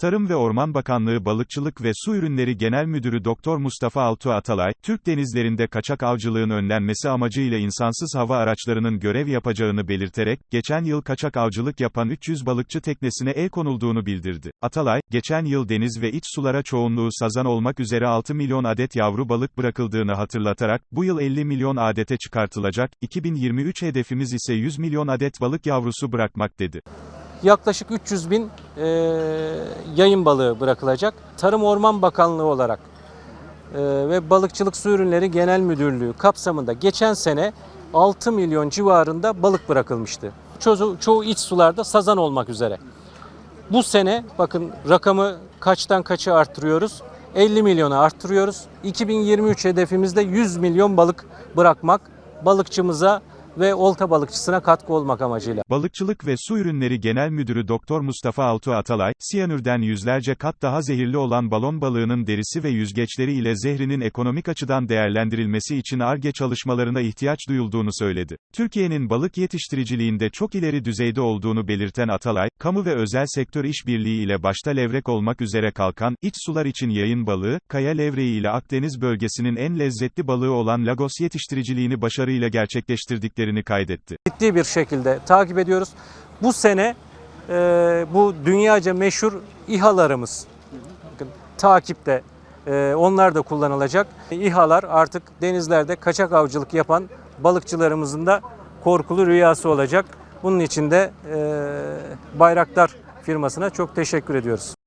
Tarım ve Orman Bakanlığı Balıkçılık ve Su Ürünleri Genel Müdürü Doktor Mustafa Altuğ Atalay, Türk denizlerinde kaçak avcılığın önlenmesi amacıyla insansız hava araçlarının görev yapacağını belirterek, geçen yıl kaçak avcılık yapan 300 balıkçı teknesine el konulduğunu bildirdi. Atalay, geçen yıl deniz ve iç sulara çoğunluğu sazan olmak üzere 6 milyon adet yavru balık bırakıldığını hatırlatarak, bu yıl 50 milyon adete çıkartılacak, 2023 hedefimiz ise 100 milyon adet balık yavrusu bırakmak dedi. Yaklaşık 300 bin e, yayın balığı bırakılacak. Tarım Orman Bakanlığı olarak e, ve Balıkçılık Su Ürünleri Genel Müdürlüğü kapsamında geçen sene 6 milyon civarında balık bırakılmıştı. Çoğu, çoğu iç sularda sazan olmak üzere. Bu sene bakın rakamı kaçtan kaça arttırıyoruz? 50 milyona arttırıyoruz. 2023 hedefimizde 100 milyon balık bırakmak balıkçımıza ve olta balıkçısına katkı olmak amacıyla. Balıkçılık ve Su Ürünleri Genel Müdürü Doktor Mustafa Altuğ Atalay, siyanürden yüzlerce kat daha zehirli olan balon balığının derisi ve yüzgeçleri ile zehrinin ekonomik açıdan değerlendirilmesi için ARGE çalışmalarına ihtiyaç duyulduğunu söyledi. Türkiye'nin balık yetiştiriciliğinde çok ileri düzeyde olduğunu belirten Atalay, kamu ve özel sektör işbirliği ile başta levrek olmak üzere kalkan, iç sular için yayın balığı, kaya levreği ile Akdeniz bölgesinin en lezzetli balığı olan Lagos yetiştiriciliğini başarıyla gerçekleştirdiklerini kaydetti. ciddi bir şekilde takip ediyoruz. Bu sene e, bu dünyaca meşhur İHA'larımız bakın, takipte e, onlar da kullanılacak. İHA'lar artık denizlerde kaçak avcılık yapan balıkçılarımızın da korkulu rüyası olacak. Bunun için de e, Bayraktar firmasına çok teşekkür ediyoruz.